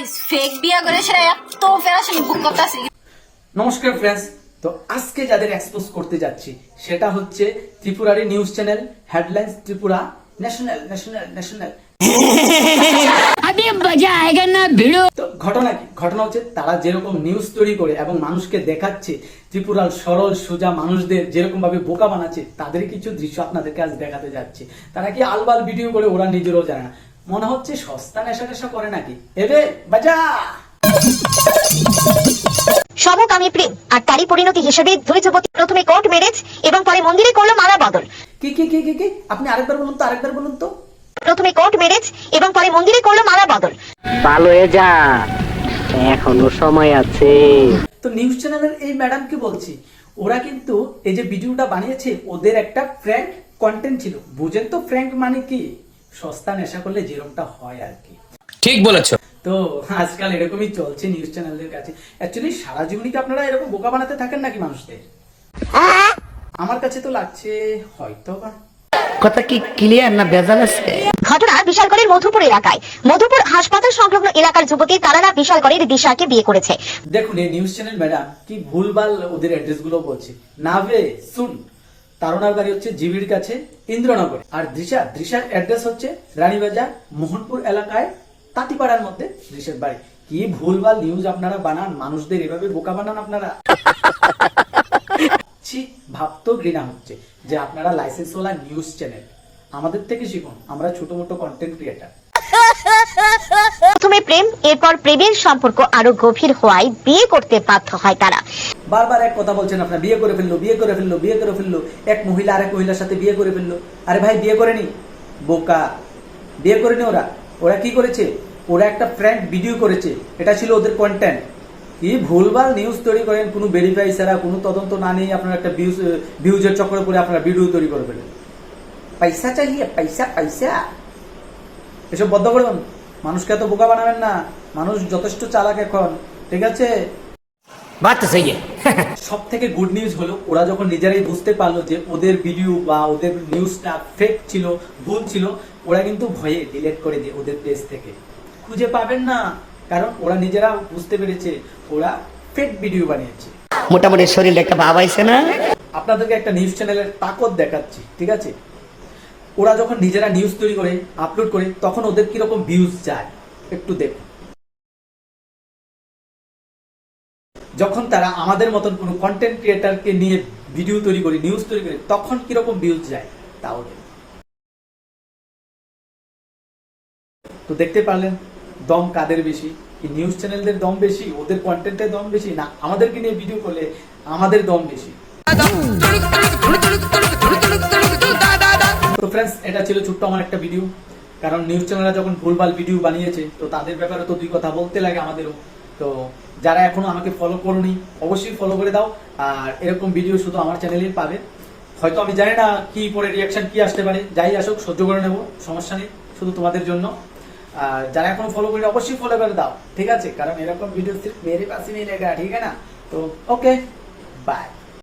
Guys fake বিয়া করে সেটা এত বুক নমস্কার তো আজকে যাদের এক্সপোজ করতে যাচ্ছি সেটা হচ্ছে Tripurari news channel Tripura national national national আয়েগা না ভিড়ো। তো ঘটনা কি? ঘটনা হচ্ছে তারা যেরকম নিউজ তৈরি করে এবং মানুষকে দেখাচ্ছে ত্রিপুরার সরল সোজা মানুষদের যেরকম ভাবে বোকা বানাচ্ছে তাদের কিছু দৃশ্য আপনাদেরকে আজ দেখাতে যাচ্ছে। তারা কি আলবাল ভিডিও করে ওরা নিজেরও জানে না। মনে হচ্ছে সস্তা নেশা টেশা করে নাকি? এবে বাজা! সমকামী প্রেম। আর তারই পরিণতি হিসেবে দুই যুবতী প্রথমে কোর্ট ম্যারেজ এবং পরে মন্দিরে করল মালা বদল। কি কি কি কি কি? আপনি আরেকবার বলুন তো আরেকবার বলুন তো। প্রথমে কোর্ট ম্যারেজ এবং পরে মন্দিরে করল মালা বদল। ভালো হয়ে যা। এখনও সময় আছে। তো নিউজ চ্যানেলের এই ম্যাডাম কি বলছি? ওরা কিন্তু এই যে ভিডিওটা বানিয়েছে ওদের একটা ফ্র্যাঙ্ক কন্টেন্ট ছিল। বুঝেন তো ফ্র্যাঙ্ক মানে কি? সস্তা নেশা করলে যেরকমটা হয় আর কি। ঠিক বলেছ। তো আজকাল এরকমই চলছে নিউজ চ্যানেলদের কাছে। অ্যাকচুয়ালি সারা জীবনই কি আপনারা এরকম বোকা বানাতে থাকেন নাকি মানুষদের? আমার কাছে তো লাগছে হয়তো বা। কথা কি ক্লিয়ার না ভেজাল আছে? ঘটনা বিশালগড়ের মধুপুর এলাকায়। মধুপুর হাসপাতাল সংলগ্ন এলাকার যুবতী তারারা বিশালগড়ের দিশাকে বিয়ে করেছে। দেখুন এই নিউজ চ্যানেল ম্যাডাম কি ভুলভাল ওদের অ্যাড্রেসগুলো বলছে। নাভে শুন। তারনার বাড়ি হচ্ছে জিবির কাছে, ইন্দ্রনগর। আর দৃশা, দৃশার অ্যাড্রেস হচ্ছে রানীবাজার, মোহনপুর এলাকায় তাঁতিপাড়ার মধ্যে দৃশ্যের বাড়ি। কি ভুলভাল নিউজ আপনারা বানান? মানুষদের এভাবে বোকা বানান আপনারা? ছি ঘৃণা হচ্ছে যে আপনারা লাইসেন্সওয়ালা নিউজ চ্যানেল আমাদের থেকে শিখুন, আমরা ছোট মোটো কন্টেন্ট ক্রিয়েটার প্রথমে প্রেম, এরপর প্রেমের সম্পর্ক আরও গভীর হওয়ায় বিয়ে করতে বাধ্য হয় তারা। বারবার এক কথা বলছেন আপনার, বিয়ে করে ফেলল, বিয়ে করে ফেলল, বিয়ে করে ফেলল। এক মহিলা আরেক মহিলার সাথে বিয়ে করে ফেলল। আরে ভাই, বিয়ে করেনি? বোকা। বিয়ে করেনি ওরা। ওরা কি করেছে? ওরা একটা ফ্র্যাঙ্ক ভিডিও করেছে। এটা ছিল ওদের কন্টেন্ট কি ভুলভাল নিউজ তৈরি করেন, কোনো ভেরিফাই ছাড়া, কোনো তদন্ত না নিয়ে আপনারা একটা ভিউজ ভিউজের চক্করে পরে আপনারা ভিডিও তৈরি করে ফেলেন পয়সা চাইয়ে, পয়সা পয়সা। এসব বদ্ধ করে দেন। মানুষকে এত বোকা বানাবেন না। মানুষ যথেষ্ট চালাক এখন ঠিক আছে? সব থেকে গুড নিউজ হলো ওরা যখন নিজেরাই বুঝতে পারল যে ওদের ভিডিও বা ওদের নিউজটা ফেক ছিল ভুল ছিল ওরা কিন্তু ভয়ে ডিলেট করে দিয়ে ওদের পেজ থেকে। খুঁজে পাবেন না কারণ ওরা নিজেরা বুঝতে পেরেছে ওরা ফেক ভিডিও বানিয়েছে। মোটামুটি শরীরে একটা ভাব আইছে না? আপনাদেরকে একটা নিউজ চ্যানেলের তাকত দেখাচ্ছি ঠিক আছে? ওরা যখন নিজেরা নিউজ তৈরি করে আপলোড করে তখন ওদের কীরকম ভিউজ যায় একটু দেখুন যখন তারা আমাদের মতন কোনো কন্টেন্ট ক্রিয়েটারকে নিয়ে ভিডিও তৈরি করে নিউজ তৈরি করে তখন কীরকম ভিউজ যায় তাও দেখুন। তো দেখতে পারলেন দম কাদের বেশি কি নিউজ চ্যানেলদের দম বেশি ওদের কন্টেন্টের দম বেশি না আমাদেরকে নিয়ে ভিডিও করলে আমাদের দম বেশি ফ্রেন্ডস এটা ছিল ছোট্ট আমার একটা ভিডিও কারণ নিউজ চ্যানেলরা যখন ভুলভাল ভিডিও বানিয়েছে, তো তাদের ব্যাপারে তো দুই কথা বলতে লাগে আমাদেরও। তো যারা এখনও আমাকে ফলো করনি, অবশ্যই ফলো করে দাও। আর এরকম ভিডিও শুধু আমার চ্যানেলেই পাবে। হয়তো আমি জানি না কি পরে রিয়াকশন কি আসতে পারে। যাই আসুক, সহ্য করে নেব, সমস্যা নেই, শুধু তোমাদের জন্য। আর যারা এখনও ফলো করি অবশ্যই ফলো করে দাও, ঠিক আছে? কারণ এরকম ভিডিও সির্ফ মেরে পাশে লেগা, ঠিক আছে না? তো ওকে বাই